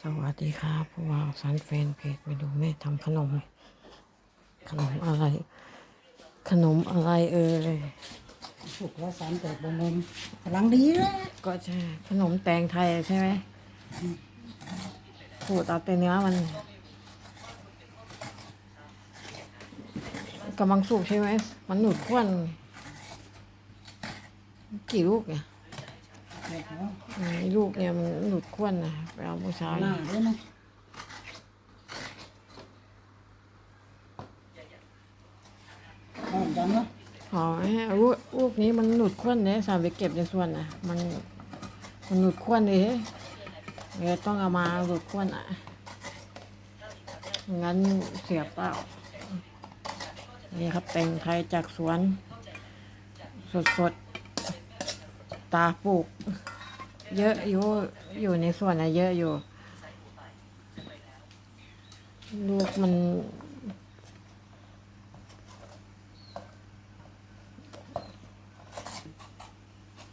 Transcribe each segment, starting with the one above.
สวัสดีครับผู้ว่าสันแฟนเพจไปดูแม่ทำขนม ขนมอะไร ขนมอะไรเอ่ยสุกแล้วสามแตกบนนมกำลังดีเลยก็ใช่ขนมแตงไทยใช่ไหมขูดเอาแต่เนื้อมันกำลังสุกใช่ไหมมันหนุดข้วนกี่ลูกเนี่ย แตกแล้วอืมลูกเนี่ยมันหนุดข้วนนะไปเอาเมื่อเช้าหน้าด้วยนะหอมจังเนาะอ๋อลูกลูกนี้มันหนุดข้วนเนี่ยสามไปเก็บในส่วนน่ะมันมันหนุดข้วนเลยเดี๋ยวต้องเอามาหนุดข้วนอะงั้นเสียเปล่า นี่ครับแตงไทยจากสวน สดสดๆ ตาปลูก เยอะอยู่อยู่ในสวนนะเยอะอยู่ ลูกมัน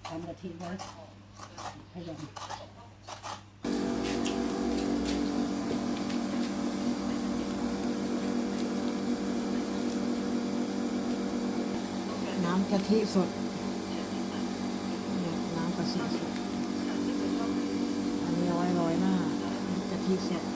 ทำกะทิไว้ขยำน้ำกะทิสดเนี่ยน้ำกะทิสด อันนี้ร้อยร้อยหน้า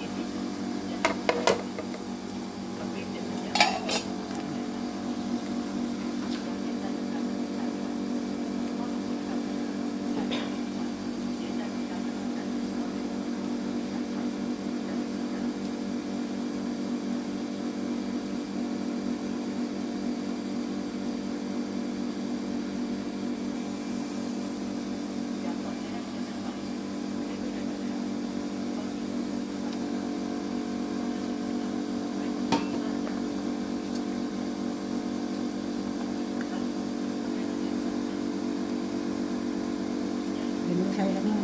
ใช้แล้วนะ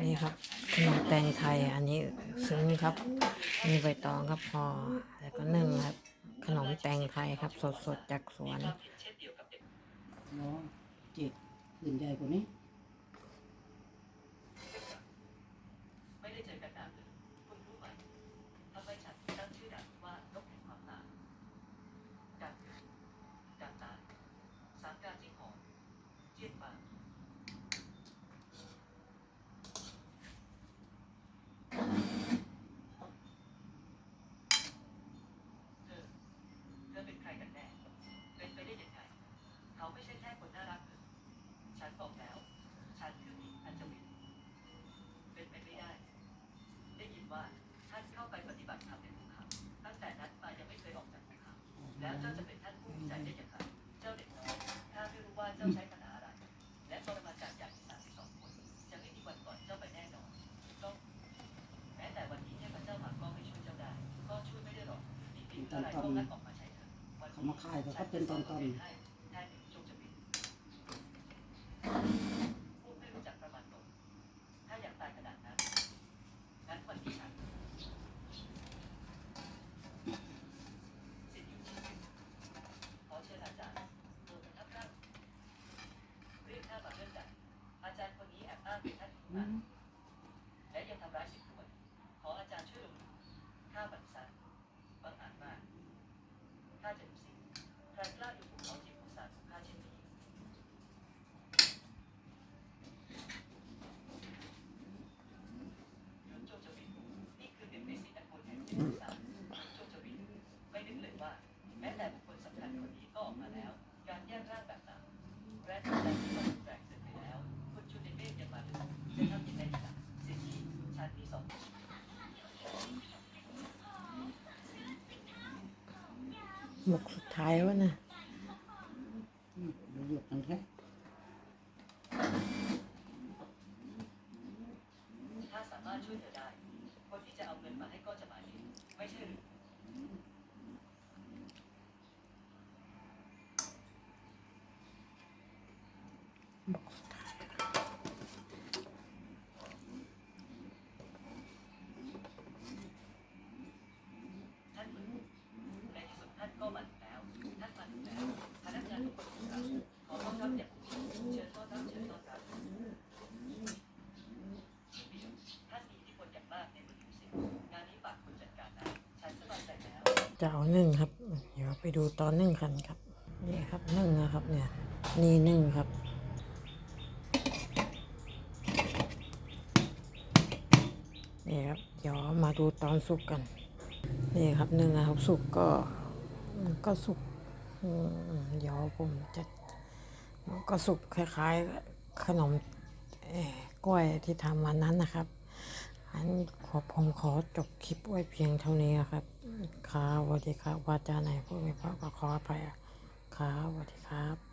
นี่ครับขนมแตงไทยอันนี้ซึ้งครับ มีใบตองครับพอแล้วก็นึ่งครับ ขนมแตงไทยครับ สดๆจากสวนเนาะเจ็ดอื่นใหญ่กว่านี้ ไม่ได้เจอกันนานเลยเพิ่งรู้ใหม่ทำไมฉันตั้งชื่อดังว่านกแห่งความตายการเกิดการตายสามการที่หอมเจียนปางเธอ เธอเป็นใครกันแน่ เป็นไปได้ยังไง เขาไม่ใช่แค่คนน่ารักเลยฉันบอกแล้ว ฉันคือหญิงอัญชวิน เป็นไปไม่ได้ ได้ยินว่าท่านเข้าไปปฏิบัติธรรมในภูเขาตั้งแต่นั้นมายังไม่เคยออกจากภูเขาแล้วเจ้าจะเป็นท่านผู้วิจัยได้อย่างไร เจ้าเด็กน้อยข้าไม่รู้ว่าเจ้าใช้คาถาอะไร และปรมาจารย์ใหญ่สามสิบสองคน จะไม่มีวันปล่อยเจ้าไปแน่นอนต้องแม้แต่วันนี้เทพเจ้ามาก็ไม่ช่วยเจ้าได้ ก็ช่วยไม่ได้หรอกมีสิ่งอะไรก็งัดออกมาใช้เถอะวันเขามาขายแต่ก็เป็นตอนให้ได้หนึ่งจงจะบินพวกไม่รู้จักประมาณตน ถ้าอยากตายขนาดนั้น งั้นวันนี้ฉันสิทธิ์อยู่ที่นี่ขอเชิญอาจารย์โปรดประทับนั่งเรียกข้ามาเรื่องใดอา จารย์คนนี้แอบอ้างเป็นท่านผู้นั้นและยังทำร้ายสิทธิ์ด้วยขออาจารย์ช่วยลงข้าบันซันบังอาจมากข้าจะดูสิใครกล้าดูภูเขาที่ภูสานของข้าเช่นนี้ยุนโจจวินนี่คือหนึ่งในสี่ตระกูลแห่งสิบสามโจจวินไม่นึกเลยว่า แม้แต่บุคคลสำคัญคนนี้ก็ออกมาแล้ว การแยกร่างแบบนั้นและทำใจที่มันแปลกเกินไปแล้ว คุณชุนในเมฆยังมาถึงจะทำยังไงดีล่ะสิ่งที่ฉันมีสองคน หมกสุดท้ายวะนะหยุดกันแค่ถ้าสามารถช่วยเธอได้ คนที่จะเอาเงินมาให้ก็จะมาเองไม่ใช่หรือ ท่านคุณในที่สุดท่านก็มาถึงแล้ว ท่านมาถึงแล้ว จะเอานึ่งครับ เดี๋ยวไปดูตอนนึ่งกันครับ นี่ครับนึ่งนะครับ เนี่ย นี่นึ่งครับนี่ครับ เดี๋ยวมาดูตอนสุกกัน นี่ครับนึ่งนะครับสุกก็ก็สุกเดี๋ยวผมจะก็สุกคล้าย ๆ ขนมเอ่อกล้วยที่ทำวันนั้นนะครับ อันขอผมขอจบคลิปไว้เพียงเท่านี้ครับค่ะสวัสดีครับวาจาไหนพูดไม่เพราะก็ขออภัยครับสวัสดีครับ